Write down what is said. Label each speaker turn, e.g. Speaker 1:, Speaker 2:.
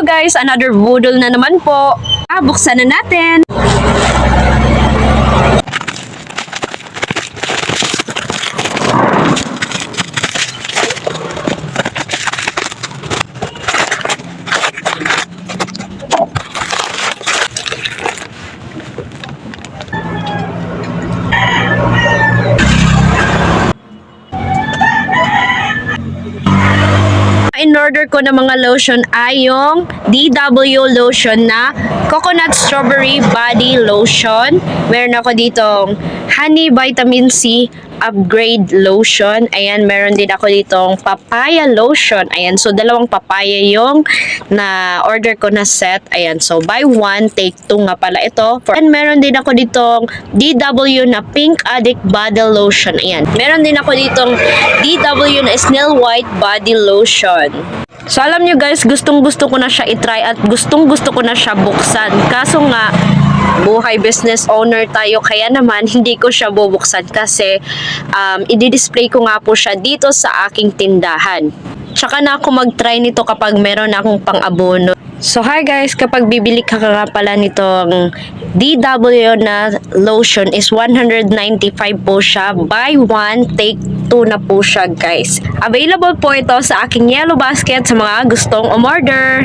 Speaker 1: Guys, another budol na naman po. Ah, buksan na natin. In order ko na mga lotion ay yung DW lotion na coconut strawberry body lotion. Meron ako ditong honey vitamin C upgrade lotion. Ayan, meron din ako ditong papaya lotion. Ayan, so dalawang papaya yung na order ko na set. Ayan, so buy one, take two nga pala ito. And meron din ako ditong DW na pink addict body lotion. Ayan, meron din ako ditong DW na snail white body lotion. So alam nyo guys, gustong gusto ko na siya itry at gustong gusto ko na siya buksan. Kaso nga, buhay business owner tayo kaya naman hindi ko siya bubuksan kasi um, i-display ko nga po siya dito sa aking tindahan. Tsaka na ako mag-try nito kapag meron akong pang-abono. So hi guys, kapag bibili ka nga pala nitong DW na lotion is 195 po siya. Buy one, take two na po siya guys. Available po ito sa aking yellow basket sa mga gustong umorder.